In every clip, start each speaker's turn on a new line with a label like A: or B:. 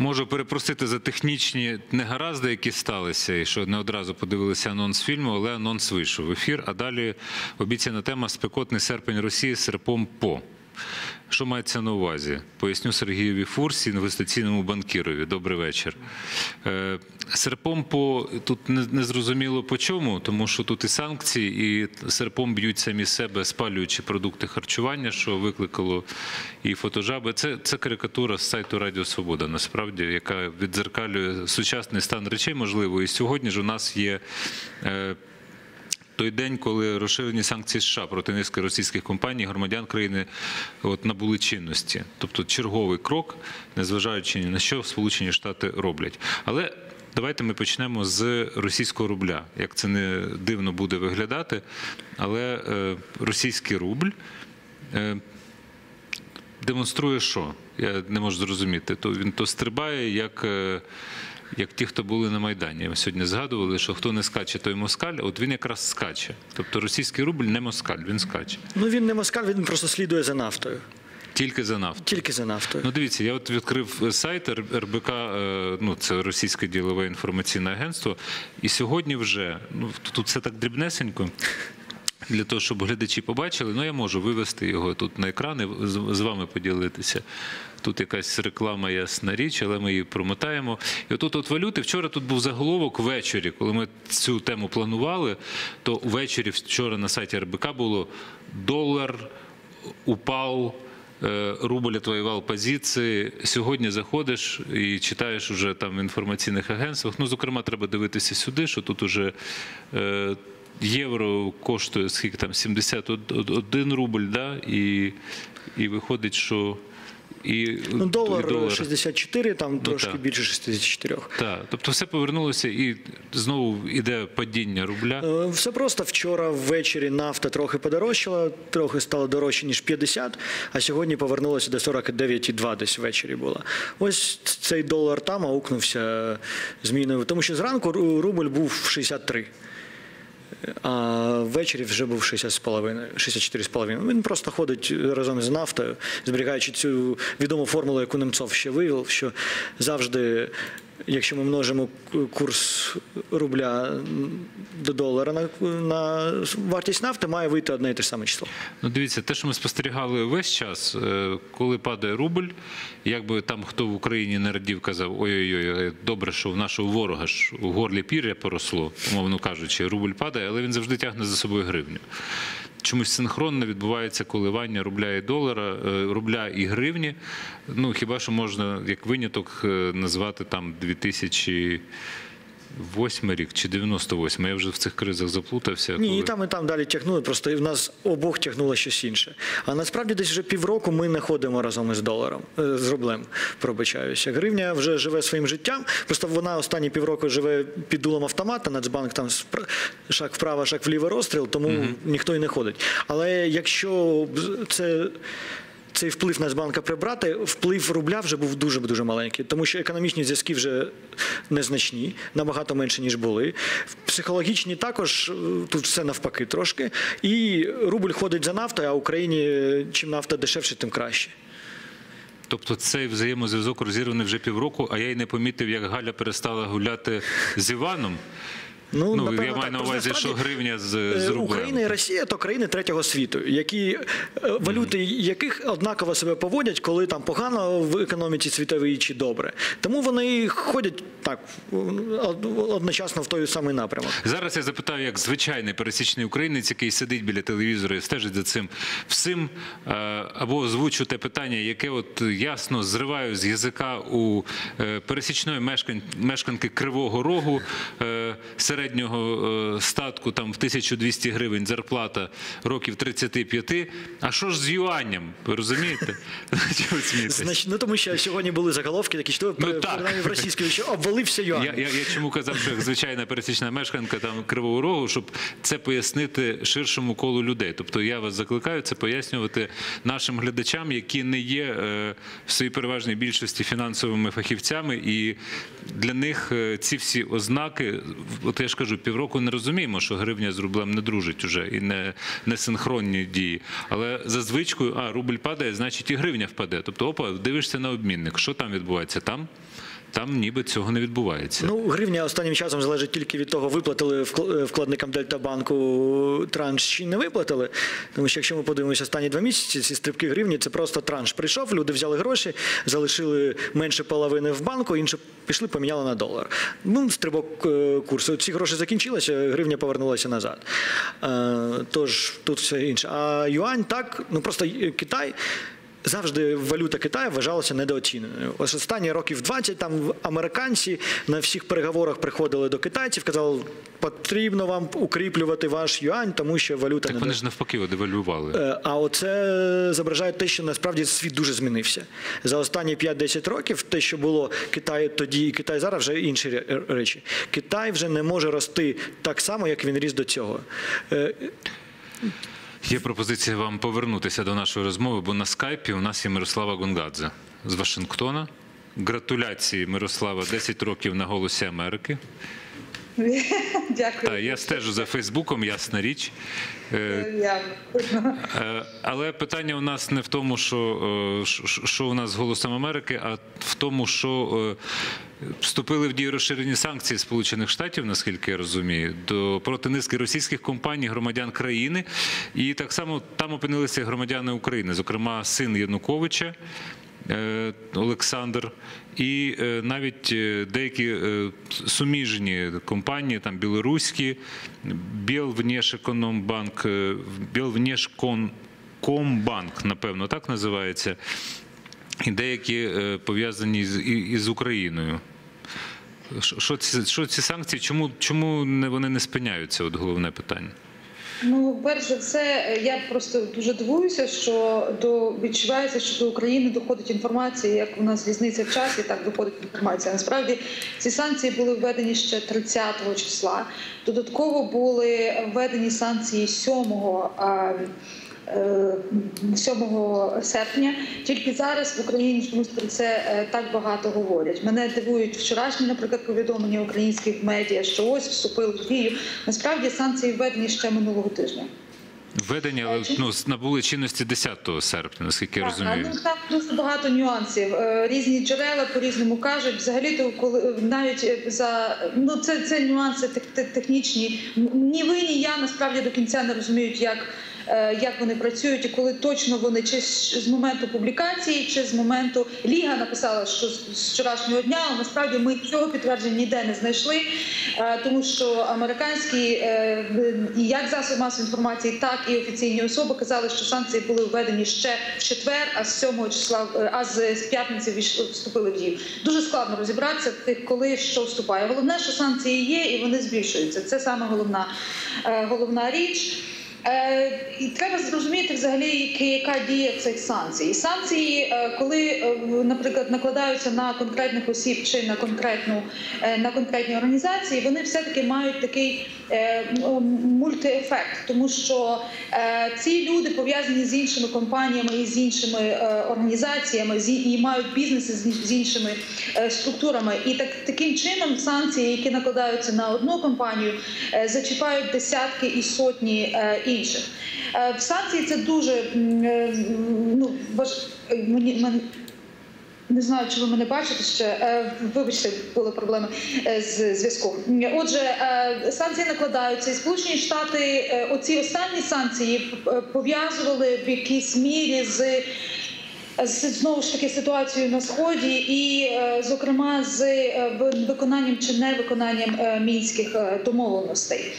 A: Можу перепросити за технічні негаразди, які сталися, і що не одразу подивилися анонс фільму, але анонс вийшов в ефір. А далі обіцяна тема спекотний серпень Росії серпом по. Що мається на увазі? Поясню Сергієві Фурсі, інвестиційному банкірові. Добрий вечір. Е, Серпом по тут не, зрозуміло по чому, тому що тут і санкції, і серпом б'ють самі себе, спалюючи продукти харчування, що викликало і фотожаби. Це, це карикатура з сайту Радіо Свобода, насправді, яка віддзеркалює сучасний стан речей, можливо. І сьогодні ж у нас є. Той день, коли розширені санкції США проти низки російських компаній, громадян країни от, набули чинності. Тобто черговий крок, незважаючи ні на що, Сполучені Штати роблять. Але давайте ми почнемо з російського рубля. Як це не дивно буде виглядати, але е, російський рубль. Е, демонструє що? Я не можу зрозуміти. То він то стрибає, як, е, як ті, хто були на Майдані. Ми сьогодні згадували, що хто не скаче, той москаль. От він якраз скаче. Тобто російський рубль не москаль, він скаче.
B: Ну він не москаль, він просто слідує за нафтою.
A: Тільки за нафту.
B: Тільки за нафтою.
A: Ну, дивіться, я от відкрив сайт РБК, е, ну це російське ділове інформаційне агентство. І сьогодні вже ну тут все так дрібнесенько. Для того, щоб глядачі побачили, ну я можу вивести його тут на екран і з з вами поділитися. Тут якась реклама, ясна річ, але ми її промотаємо. І отут от валюти. Вчора тут був заголовок ввечері, коли ми цю тему планували, то ввечері вчора на сайті РБК було долар упав. е, Рубль отвоював позиції. Сьогодні заходиш і читаєш уже там в інформаційних агентствах. Ну, зокрема, треба дивитися сюди, що тут уже е, євро коштує скільки там 71 рубль, да? і, і виходить, що і,
B: Ну, долар,
A: і долар
B: 64, там трошки
A: так.
B: більше 64.
A: Так, тобто все повернулося і знову йде падіння рубля.
B: Е, Все просто вчора ввечері нафта трохи подорожчала, трохи стало дорожче, ніж 50, а сьогодні повернулося до 49,2 десь ввечері було. Ось цей долар там аукнувся зміною, тому що зранку ру- рубль був 63. А ввечері вже був 60,5, 64,5. Він просто ходить разом з нафтою, зберігаючи цю відому формулу, яку Немцов ще вивів, що завжди, якщо ми множимо курс рубля до долара на, на вартість нафти, має вийти одне і те ж саме число.
A: Ну, дивіться, те, що ми спостерігали весь час, е, коли падає рубль, якби там хто в Україні не радів, казав, ой-ой-ой, добре, що в нашого ворога ж у горлі пір'я поросло, умовно кажучи, рубль падає, але він завжди тягне за собою гривню. Чомусь синхронно відбувається коливання рубля і долара, е, рубля і гривні. Ну хіба що можна як виняток е, назвати там 2008 рік чи 98 Я вже в цих кризах заплутався.
B: Ні, і там, і там далі тягнули, просто і в нас обох тягнуло щось інше. А насправді десь вже півроку ми не ходимо разом із доларом, е, з рублем, пробачаюся. Гривня вже живе своїм життям, просто вона останні півроку живе під дулом автомата, Нацбанк там шаг вправо, шаг вліво розстріл, тому ніхто і не ходить. Але якщо це цей вплив Нацбанка прибрати, вплив рубля вже був дуже дуже маленький, тому що економічні зв'язки вже незначні, набагато менше ніж були. Психологічні також е, тут все навпаки трошки. І рубль ходить за нафтою, а Україні е, чим нафта дешевше, тим краще.
A: Тобто цей взаємозв'язок розірваний вже півроку, а я й не помітив, як Галя перестала гуляти з Іваном. Ну,
B: напевно,
A: я маю на увазі, що гривня з,
B: е,
A: з рублем.
B: Україна і Росія то країни третього світу, які е, валюти яких однаково себе поводять, коли там погано в економіці світовій чи добре. Тому вони ходять так одночасно в той самий напрямок.
A: Зараз я запитаю, як звичайний пересічний українець, який сидить біля телевізора і стежить за цим всім, е, або озвучу те питання, яке от ясно зриваю з язика у пересічної мешкан- мешканки Кривого Рогу е, середнього е, статку там в 1200 гривень зарплата років 35. А що ж з юанням? Ви розумієте?
B: Значить, ну тому що сьогодні були заголовки такі, що
A: Ну, так.
B: принаймні в російській, що обвалився юань.
A: Я, я, я чому казав, що як звичайна пересічна мешканка там Кривого Рогу, щоб це пояснити ширшому колу людей. Тобто я вас закликаю це пояснювати нашим глядачам, які не є е, в своїй переважній більшості фінансовими фахівцями, і для них е, ці всі ознаки, от я ж кажу, півроку не розуміємо, що гривня з рублем не дружить уже і не, не синхронні дії. Але за звичкою, а рубль падає, значить і гривня впаде. Тобто, опа, дивишся на обмінник. Що там відбувається? Там там ніби цього не відбувається.
B: Ну, гривня останнім часом залежить тільки від того, виплатили вкладникам Дельтабанку транш чи не виплатили. Тому що якщо ми подивимося останні два місяці, ці стрибки гривні це просто транш. Прийшов, люди взяли гроші, залишили менше половини в банку, інше пішли, поміняли на долар. Ну, стрибок е, курсу. Ці гроші закінчилися, гривня повернулася назад. Е, Тож тут все інше. А юань так, ну просто е, Китай. Завжди валюта Китаю вважалася недооціненою. Ось останні років 20 там американці на всіх переговорах приходили до китайців, казали, потрібно вам укріплювати ваш юань, тому що валюта
A: Так
B: не
A: вони ж навпаки девальвували.
B: Е, А оце зображає те, що насправді світ дуже змінився. За останні 5-10 років те, що було Китай тоді і Китай зараз, вже інші речі. Китай вже не може рости так само, як він ріс до цього.
A: Є пропозиція вам повернутися до нашої розмови, бо на скайпі у нас є Мирослава Гунгадзе з Вашингтона. Гратуляції, Мирослава, 10 років на голосі Америки.
C: Дякую.
A: Я стежу за Фейсбуком, ясна річ. Е. Е, Але питання у нас не в тому, що, е, що- у нас з голосом Америки, а в тому, що е, вступили в дію розширені санкції Сполучених Штатів, наскільки я розумію, до проти низки російських компаній, громадян країни, і так само там опинилися громадяни України, зокрема син Януковича. Е, Олександр, і е, навіть е, деякі суміжні компанії, там білоруські, Білвнешекономбанк, Білвнешкомбанк, напевно, так називається, і деякі пов'язані із Україною. Що ці, що ці санкції, чому, чому вони не спиняються? От головне питання.
C: Ну, перш за все, я просто дуже дивуюся, що до відчувається, що до України доходить інформація, як у нас різниця в часі, так доходить інформація. Насправді ці санкції були введені ще 30 числа. Додатково були введені санкції 7 а, е, 7 серпня. Тільки зараз в Україні чомусь про це е, так багато говорять. Мене дивують вчорашні, наприклад, повідомлення українських медіа, що ось вступили в дію. Насправді санкції введені ще минулого тижня.
A: Введення але, ну, набули чинності 10 серпня, наскільки я
C: Так,
A: розумію.
C: ну там дуже багато нюансів. Е, Різні джерела по-різному кажуть. Взагалі, то коли навіть е, за ну це, це нюанси тех- тех- технічні. Ні ви, ні я насправді до кінця не розуміють, як. Е, Як вони працюють, і коли точно вони чи з моменту публікації, чи з моменту Ліга написала, що з вчорашнього дня але насправді ми цього підтвердження ніде не знайшли, е, тому що американські е, як засоби масової інформації, так і офіційні особи казали, що санкції були введені ще в четвер, а з 7 числа, а з п'ятниці вступили в дію. Дуже складно розібратися тих, коли що вступає. Головне, що санкції є, і вони збільшуються. Це саме головна, головна річ. Е, І треба зрозуміти взагалі, яка дія цих санкцій. Санкції, е, коли, е, наприклад, накладаються на конкретних осіб чи на конкретну на конкретні організації, вони все-таки мають такий е, мультиефект, тому що ці люди пов'язані з іншими компаніями і з іншими організаціями, і мають бізнеси з іншими структурами. І так таким чином санкції, які накладаються на одну компанію, зачіпають десятки і сотні е, інших. Е, В санкції це дуже е, ну важ... е, мені не знаю, чи ви мене бачите ще. Вибачте, були проблеми з зв'язком. Отже, санкції накладаються, і Сполучені Штати оці останні санкції пов'язували в якійсь мірі з. Знову ж таки ситуацією на сході, і зокрема з виконанням чи невиконанням мінських домовленостей.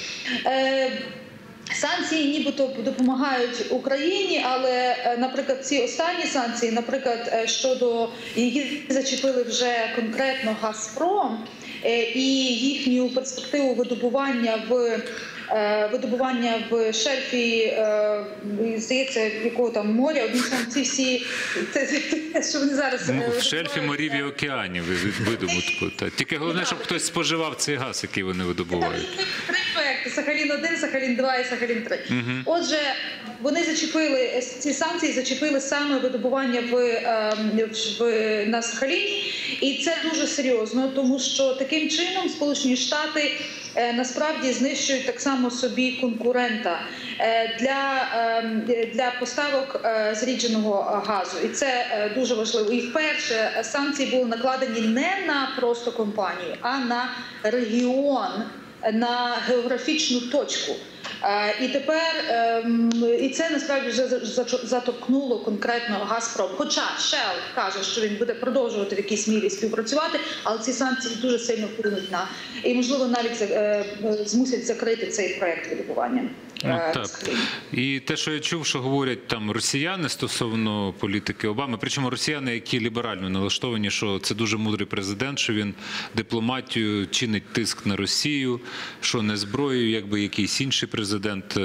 C: Санкції нібито допомагають Україні, але, е, наприклад, ці останні санкції, наприклад, е, щодо які зачепили вже конкретно Газпром е, і їхню перспективу видобування в видобування в шельфі, здається, якого там моря, одним ці всі це, що вони зараз
A: Ну, в шельфі морів і океанів видобутку. Тільки головне, щоб хтось споживав цей газ, який вони видобувають.
C: Сахалін 1 Сахалін 2 і Сахалін 3 Отже, вони зачепили ці санкції, зачепили саме видобування в, ем, в на Сахаліні, і це дуже серйозно, тому що таким чином Сполучені Штати е, насправді знищують так само собі конкурента е, для, е, для поставок е, зрідженого газу. І це дуже важливо. І вперше санкції були накладені не на просто компанію, а на регіон, на географічну точку. Е, І тепер ем, і це насправді вже за- за- заторкнуло конкретно Газпром. Хоча Shell каже, що він буде продовжувати в якійсь мірі співпрацювати, але ці санкції дуже сильно вплинуть на і можливо навіть е, е, змусять закрити цей проект видобування.
A: Ну,
C: е,
A: так. І те, що я чув, що говорять там росіяни стосовно політики Обами, причому росіяни, які ліберально налаштовані, що це дуже мудрий президент, що він дипломатію чинить тиск на Росію, що не зброєю, якби якийсь інший президент.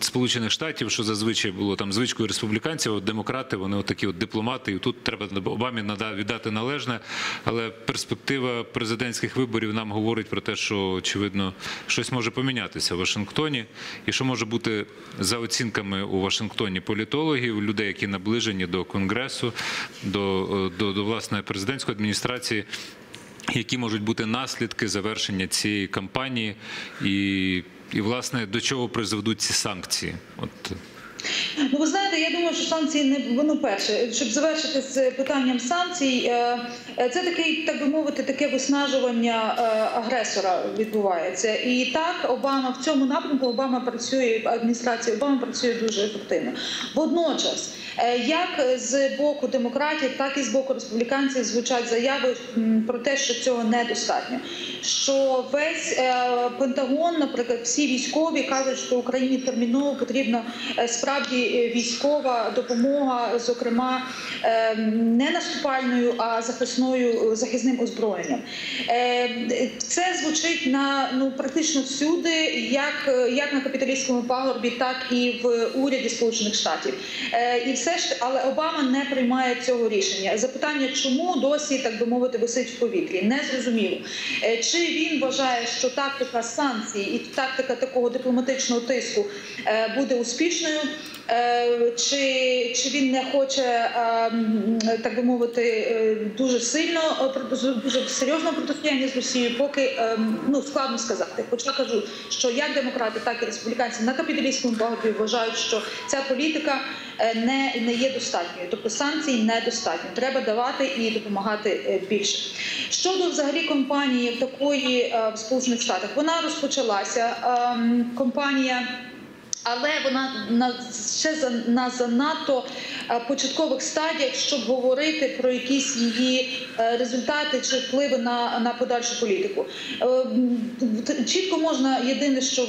A: Сполучених Штатів, що зазвичай було там звичкою республіканців, от демократи, вони отакі от дипломати, і тут треба Обамі віддати належне. Але перспектива президентських виборів нам говорить про те, що очевидно щось може помінятися в Вашингтоні, і що може бути за оцінками у Вашингтоні політологів, людей, які наближені до конгресу, до, до, до власне президентської адміністрації. Які можуть бути наслідки завершення цієї кампанії, і, і власне до чого призведуть ці санкції? От
C: Ну, ви знаєте, я думаю, що санкції не ну, перше, щоб завершити з питанням санкцій, е, е, це такий, так би мовити, таке виснажування е, агресора відбувається. І так, Обама в цьому напрямку Обама працює, адміністрація Обама працює дуже ефективно. Водночас, як з боку демократів, так і з боку республіканців звучать заяви про те, що цього недостатньо. Що весь е, Пентагон, наприклад, всі військові кажуть, що Україні терміново потрібно е, справді е, військова допомога, зокрема е, не наступальною, а захисною е, захисним озброєнням. Е, Це звучить на ну практично всюди, як, е, як на капіталістському пагорбі, так і в уряді Сполучених Штатів. Е, І все ж але Обама не приймає цього рішення. Запитання, чому досі так би мовити висить в повітрі, не зрозуміло. Е, Чи він вважає, що тактика санкцій і тактика такого дипломатичного тиску е, буде успішною? Е, Чи, чи він не хоче, е, так би мовити, е, дуже сильно дуже серйозного протистояння з Росією, поки ну складно сказати. Хоча кажу, що як демократи, так і республіканці на капіталістському пагорбі вважають, що ця політика не, не є достатньою, тобто санкцій недостатньо. Треба давати і допомагати більше. Щодо взагалі компанії такої в Сполучених Штатах, вона розпочалася. Компанія але вона на ще за на занадто початкових стадіях, щоб говорити про якісь її е, результати чи впливи на, на подальшу політику. Е, Чітко можна єдине, що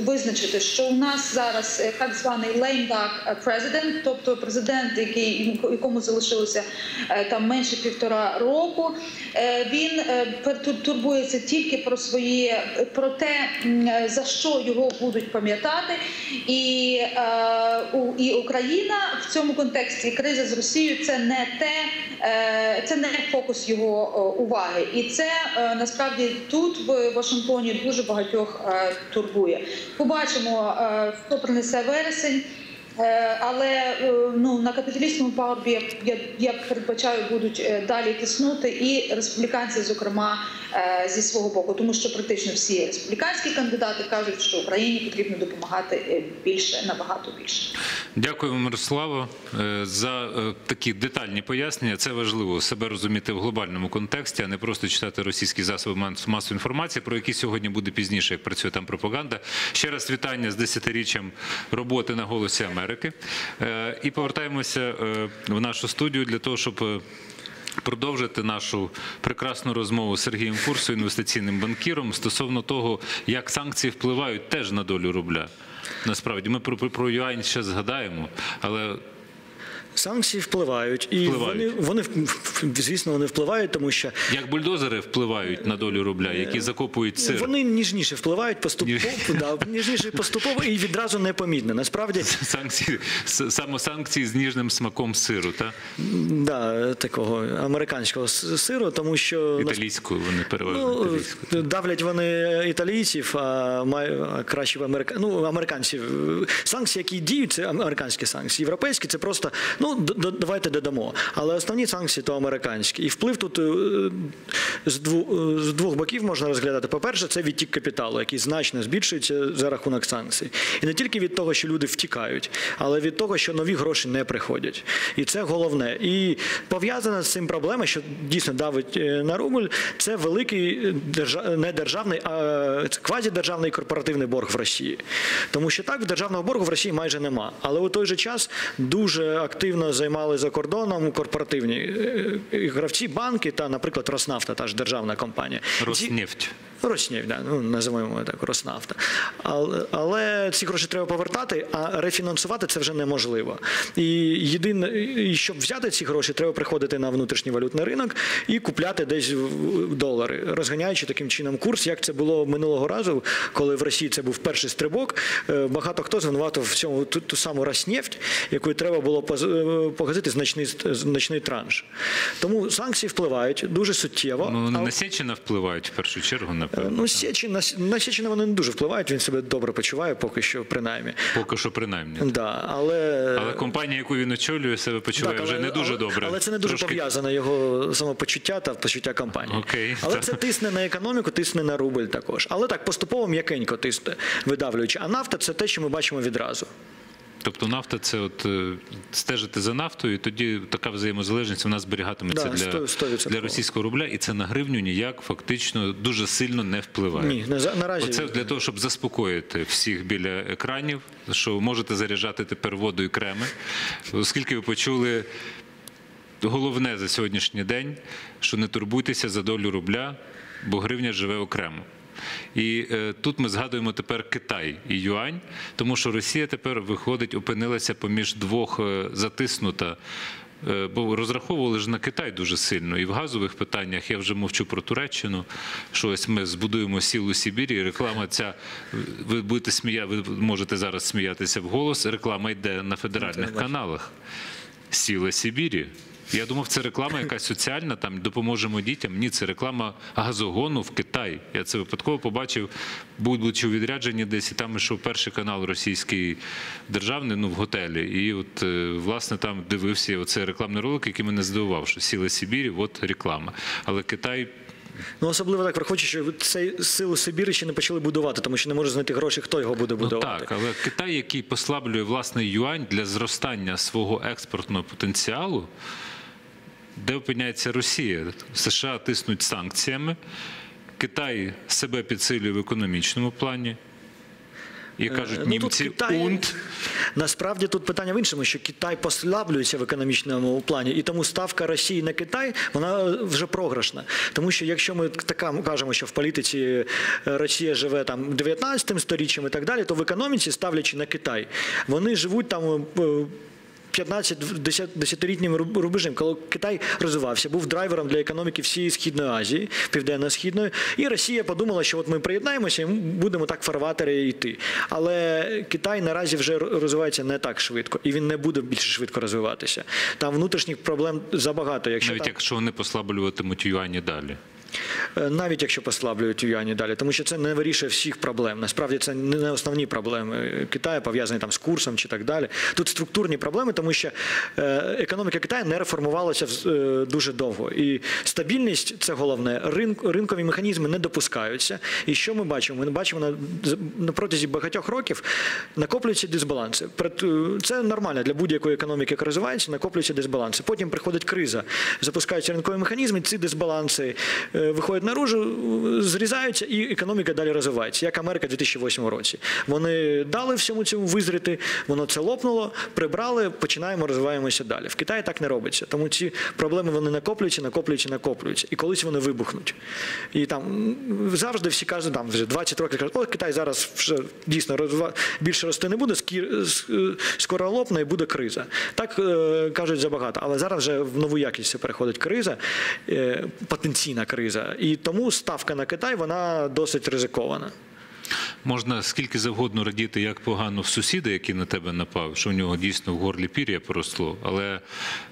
C: визначити, що у нас зараз е, так званий lame duck президент, тобто президент, який якому залишилося е, там менше півтора року. Е, Він е, турбується тільки про своє про те, е, за що його будуть пам'ятати. І, е, і Україна в цьому контексті криза з Росією це не те, е, це не фокус його е, уваги. І це е, насправді тут в Вашингтоні дуже багатьох турбує. Побачимо, хто принесе вересень. Але ну на капіталістському пагорбі я, я, передбачаю будуть далі тиснути і республіканці, зокрема зі свого боку, тому що практично всі республіканські кандидати кажуть, що Україні потрібно допомагати е, більше, набагато більше.
A: Дякую, Мирославо, е, за е, такі детальні пояснення. Це важливо себе розуміти в глобальному контексті, а не просто читати російські засоби мас- масової інформації, про які сьогодні буде пізніше, як працює там пропаганда. Ще раз вітання з десятиріччям роботи на голосі Америки. Е, І повертаємося е, в нашу студію для того, щоб. Продовжити нашу прекрасну розмову з Сергієм Фурсою, інвестиційним банкіром, стосовно того, як санкції впливають теж на долю рубля. Насправді, ми про, про юань ще згадаємо, але
B: Санкції впливають, і
A: Впливають.
B: вони вони звісно вони впливають, тому що
A: як бульдозери впливають на долю рубля, які закопують сир.
B: вони ніжніше впливають поступово, да, ніжніше поступово і відразу непомітно. Насправді,
A: Санкції, с- самосанкції з ніжним смаком сиру, та
B: да, такого американського сиру, тому що
A: італійською вони переважно
B: Ну, давлять вони італійців, а а краще в Америка... ну, американців. Санкції, які діють, це американські санкції. Європейські це просто ну Ну, давайте додамо. Але основні санкції то американські. І вплив тут е, з двох, боків можна розглядати. По-перше, це відтік капіталу, який значно збільшується за рахунок санкцій. І не тільки від того, що люди втікають, але від того, що нові гроші не приходять. І це головне. І пов'язана з цим проблема, що дійсно давить е, на рубль, це великий не державний, а квазідержавний корпоративний борг в Росії. Тому що так, державного боргу в Росії майже нема. Але у той же час дуже активно займали за кордоном корпоративні е, е, гравці, банки та, наприклад, Роснафта, та ж державна компанія.
A: Роснефть.
B: Роснефть, да, ну, називаємо так, Роснафта. Але, але ці гроші треба повертати, а рефінансувати це вже неможливо. І єдине, і щоб взяти ці гроші, треба приходити на внутрішній валютний ринок і купляти десь долари, розганяючи таким чином курс, як це було минулого разу, коли в Росії це був перший стрибок. Е, Багато хто звинуватив в цьому ту, ту саму Роснефть, якою треба було е, значний, значний транш. Тому санкції впливають дуже суттєво.
A: Ну,
B: але-
A: на Сєчина впливають в першу чергу, напевно.
B: Ну, Сєчин, на, на Сєчина вони не дуже впливають, він себе добре почуває, поки що, принаймні.
A: Поки що принаймні.
B: Да, але,
A: Але компанія, яку він очолює, себе почуває
B: Так,
A: вже не дуже
B: але,
A: добре.
B: Але це не дуже
A: Трошки-
B: пов'язане його самопочуття та почуття компанії.
A: Окей,
B: але
A: так.
B: це тисне на економіку, тисне на рубль також. Але так, поступово м'якенько тисне, видавлюючи. А нафта це те, що ми бачимо відразу.
A: Тобто нафта це от е, стежити за нафтою, і тоді така взаємозалежність вона зберігатиметься
B: Да,
A: для, для російського рубля, і це на гривню ніяк фактично дуже сильно не впливає.
B: Ні, не за- наразі.
A: Оце для того, щоб заспокоїти всіх біля екранів, що можете заряджати тепер воду і креми, оскільки ви почули головне за сьогоднішній день, що не турбуйтеся за долю рубля, бо гривня живе окремо. І е, тут ми згадуємо тепер Китай і Юань, тому що Росія тепер виходить, опинилася поміж двох е, затиснута. е, Бо розраховували ж на Китай дуже сильно, і в газових питаннях я вже мовчу про Туреччину. Що ось ми збудуємо сіл у Сибірі. і Реклама ця ви будете смія, ви можете зараз сміятися вголос. Реклама йде на федеральних каналах. Сіла Сибірі. Я думав, це реклама якась соціальна, там допоможемо дітям. Ні, це реклама газогону в Китай. Я це випадково побачив, будучи у відрядженні десь, і там йшов перший канал російський державний, ну в готелі. І от е, власне там дивився оцей рекламний ролик, який мене здивував, що сіла Сибірі, от реклама. Але Китай
B: Ну, особливо так враховуючи, що цей силу Сибірі ще не почали будувати, тому що не можуть знайти гроші, хто його буде
A: Ну
B: будувати.
A: так, але Китай, який послаблює власний юань для зростання свого експортного потенціалу, де опиняється Росія? США тиснуть санкціями, Китай себе підсилює в економічному плані. І кажуть,
B: ну, тут
A: німці
B: Китай-
A: унт.
B: Насправді тут питання в іншому, що Китай послаблюється в економічному плані, і тому ставка Росії на Китай вона вже програшна. Тому що якщо ми така кажемо, що в політиці е, Росія живе там 19 сторіччям і так далі, то в економіці, ставлячи на Китай, вони живуть там. Е, 15-10-літнім рубежем, коли Китай розвивався, був драйвером для економіки всієї Східної Азії, Південно-Східної, і Росія подумала, що от ми приєднаємося і будемо так в фарватері йти. Але Китай наразі вже розвивається не так швидко, і він не буде більше швидко розвиватися. Там внутрішніх проблем забагато. Якщо
A: Навіть
B: там,
A: якщо вони послаблюватимуть юані далі.
B: Е, навіть якщо послаблюють юані далі, тому що це не вирішує всіх проблем. Насправді це не основні проблеми Китаю, пов'язані там з курсом чи так далі. Тут структурні проблеми, тому що е, економіка Китаю не реформувалася е, дуже довго. І стабільність це головне. Ринкові механізми не допускаються. І що ми бачимо? Ми бачимо на, протязі багатьох років накоплюються дисбаланси. Е, Це нормально для будь-якої економіки, яка розвивається, накоплюються дисбаланси. Потім приходить криза, запускаються ринкові механізми, ці дисбаланси е, виходять наружу, е, зрізаються, і економіка далі розвивається, як Америка в 2008 році. Вони дали всьому цьому визріти, воно це лопнуло, прибрали, починаємо, розвиваємося далі. В Китаї так не робиться. Тому ці проблеми вони накоплюються, накоплюються, накоплюються. І колись вони вибухнуть. І там завжди всі кажуть, там вже 20 років кажуть, о, Китай зараз вже дійсно розва- більше рости не буде, е, скоро лопне і буде криза. Так е, кажуть забагато. Але зараз вже в нову якість переходить криза, е, потенційна криза. І тому ставка на Китай вона досить ризикована.
A: Можна скільки завгодно радіти, як погано в сусіда, який на тебе напав, що в нього дійсно в горлі пір'я поросло. Але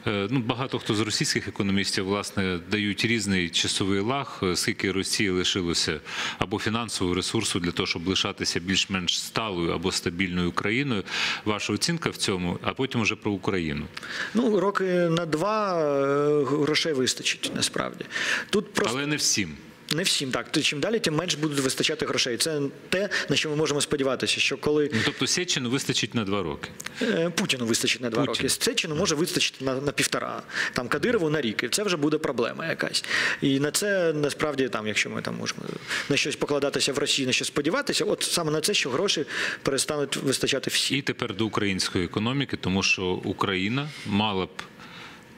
A: е, ну, багато хто з російських економістів власне дають різний часовий лаг, е, скільки Росії лишилося або фінансового ресурсу для того, щоб лишатися більш-менш сталою або стабільною країною. Ваша оцінка в цьому, а потім вже про Україну.
B: Ну, роки на два е, грошей вистачить насправді. Тут просто
A: Але не всім.
B: Не всім так. То чим далі, тим менш будуть вистачати грошей. Це те, на що ми можемо сподіватися, що коли
A: Ну, тобто Сєчину вистачить на два роки.
B: Е, Путіну вистачить на два
A: Путіну.
B: роки. Сечину може вистачити на, на півтора, там Кадирову на рік. І це вже буде проблема якась. І на це насправді, там, якщо ми там можемо на щось покладатися в Росії, на щось сподіватися, от саме на це, що гроші перестануть вистачати всі.
A: І тепер до української економіки, тому що Україна мала б.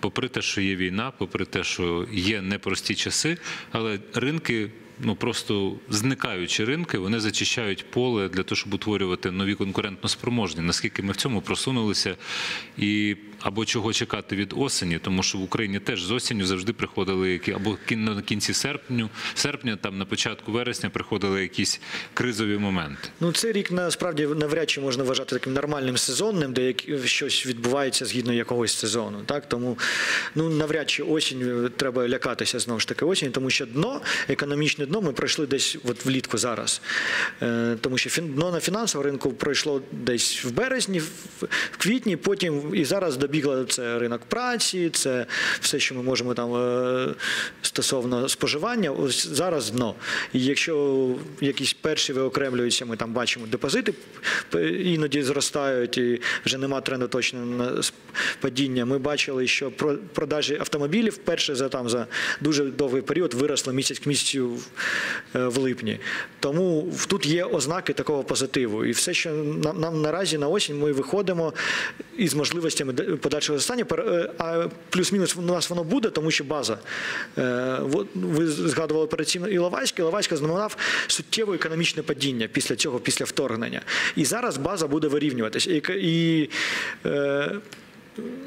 A: Попри те, що є війна, попри те, що є непрості часи, але ринки, ну просто зникаючі ринки, вони зачищають поле для того, щоб утворювати нові конкурентно спроможні. Наскільки ми в цьому просунулися, і або чого чекати від осені, тому що в Україні теж з осінню завжди приходили які або на кінці серпню, серпня, там на початку вересня приходили якісь кризові моменти.
B: Ну, цей рік насправді навряд чи можна вважати таким нормальним сезонним, де щось відбувається згідно якогось сезону. Так? Тому ну, навряд чи осінь е, треба лякатися знову ж таки осінь, тому що дно, економічне дно ми пройшли десь от влітку зараз. Е, тому що дно на фінансовому ринку пройшло десь в березні, в, квітні, потім і зараз добігла це ринок праці, це все, що ми можемо там е, стосовно споживання. Ось зараз дно. І якщо якісь перші виокремлюються, ми там бачимо депозити іноді зростають, і вже нема тренду точно на падіння. Ми бачили, що про- продажі автомобілів вперше за там за дуже довгий період виросли місяць к місяцю в, е, липні. Тому тут є ознаки такого позитиву. І все, що нам, нам наразі на осінь ми виходимо із можливостями подальшого зростання. Е, А плюс-мінус у нас воно буде, тому що база. Е, Ви згадували перед цим Іловайськ. Іловайська знаменував суттєве економічне падіння після цього, після вторгнення. І зараз база буде вирівнюватися. І, і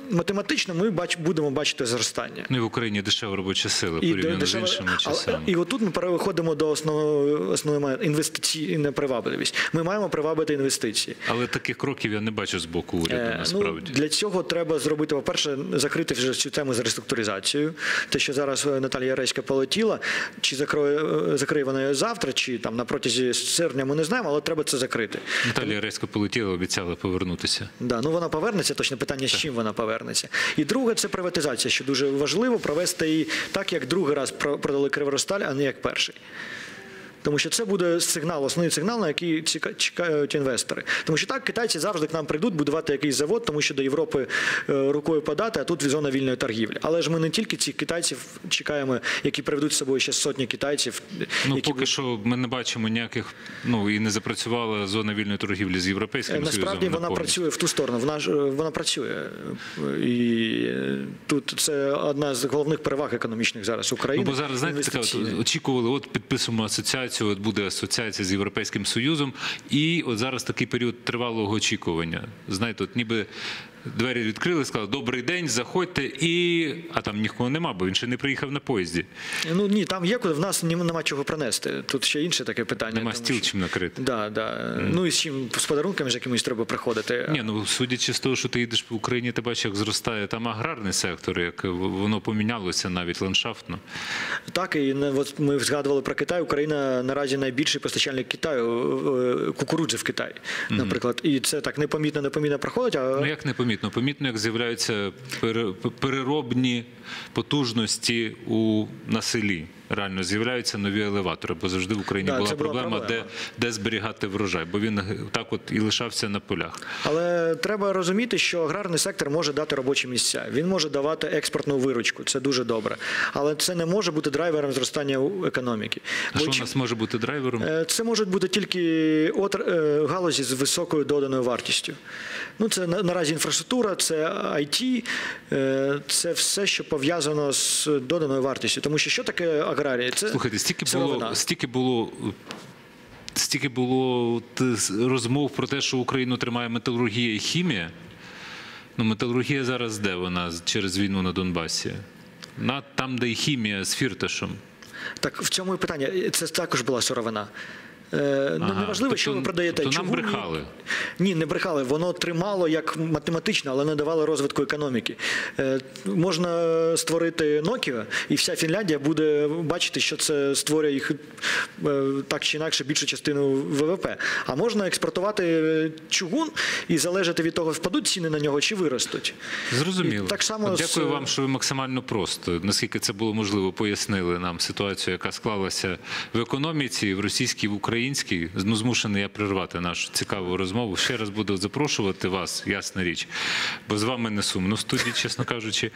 B: математично ми бач, будемо бачити зростання.
A: Ну і в Україні дешева робоча сила
B: І
A: порівняно з іншими часами.
B: І отут ми переходимо до основної основної інвестиційна привабливість. Ми маємо привабити інвестиції.
A: Але таких кроків я не бачу з боку уряду,
B: Е,
A: насправді.
B: Ну, для цього треба зробити, по-перше, закрити вже цю тему з реструктуризацією. Те, що зараз е, Наталія Реська полетіла, чи закроє, е, закриє вона завтра, чи там на протязі серпня, ми не знаємо, але треба це закрити.
A: Наталія Ресько полетіла, обіцяла повернутися.
B: Да, ну вона повернеться, точно питання, з чим вона повернеться. І друге, це приватизація, що дуже важливо провести її так, як другий раз про- продали Криворосталь, а не як перший. Тому що це буде сигнал, основний сигнал, на який чекають інвестори. Тому що так китайці завжди к нам прийдуть будувати якийсь завод, тому що до Європи е, рукою подати, а тут зона вільної торгівлі. Але ж ми не тільки цих китайців чекаємо, які приведуть з собою ще сотні китайців.
A: Ну
B: які
A: поки що ми не бачимо ніяких, ну і не запрацювала зона вільної торгівлі з
B: Е,
A: європейським
B: Насправді
A: союзом.
B: вона
A: повністю.
B: працює в ту сторону. Вона е, вона працює, і е, тут це одна з головних переваг економічних зараз
A: Ну, бо зараз знаєте, така, от, очікували, от підписуємо асоціацію, от буде асоціація з Європейським Союзом, і от зараз такий період тривалого очікування. Знаєте, от ніби двері відкрили, сказали, добрий день, заходьте, і а там нікого нема, бо він ще не приїхав на поїзді.
B: Ну ні, там є куди в нас нема чого принести. Тут ще інше таке питання.
A: Нема
B: тому
A: стіл
B: що-
A: чим накрити.
B: Да, да. Ну і з чим з подарунками ж якимось треба приходити.
A: Ні, ну судячи з того, що ти їдеш в Україні, ти бачиш, як зростає там аграрний сектор, як воно помінялося навіть ландшафтно.
B: Так, і от ми згадували про Китай. Україна наразі найбільший постачальник Китаю е, кукурудзи в Китай, наприклад. І це так непомітно, непомітно проходить. А
A: Ну як непомітно? Помітно, як з'являються пере- переробні потужності у на селі. Реально з'являються нові елеватори, бо завжди в Україні
B: Да,
A: була проблема,
B: проблема.
A: Де, де зберігати врожай, бо він так от і лишався на полях.
B: Але треба розуміти, що аграрний сектор може дати робочі місця. Він може давати експортну виручку. Це дуже добре. Але це не може бути драйвером зростання економіки.
A: А
B: Бо
A: що у нас може бути драйвером?
B: Е, Це можуть бути тільки отр- е, галузі з високою доданою вартістю. Ну, це наразі інфраструктура, це IT, е, це все, що пов'язано з доданою вартістю. Тому що що таке аграрія? Це
A: Слухайте, стільки було, стільки було. Стільки було розмов про те, що Україну тримає металургія і хімія. Ну, металургія зараз де вона через війну на Донбасі? На, там, де і хімія з фірташем.
B: Так в цьому і питання. Це також була сировина. Е, ну,
A: Ага,
B: неважливо, що ви
A: тобто-
B: продаєте.
A: тобто нам брехали?
B: Ні, не брехали. Воно тримало як математично, але не давало розвитку економіки. Е, можна створити Nokia, і вся Фінляндія буде бачити, що це створює їх е, так чи інакше більшу частину ВВП. А можна експортувати чугун і залежати від того, впадуть ціни на нього чи виростуть.
A: Зрозуміло.
B: І так само з-
A: Дякую вам, що ви максимально просто, наскільки це було можливо, пояснили нам ситуацію, яка склалася в економіці, в російській, в українській. Ну, змушений я прервати нашу цікаву розмову. Ще раз буду запрошувати вас, ясна річ, бо з вами не сумно в студії, чесно кажучи.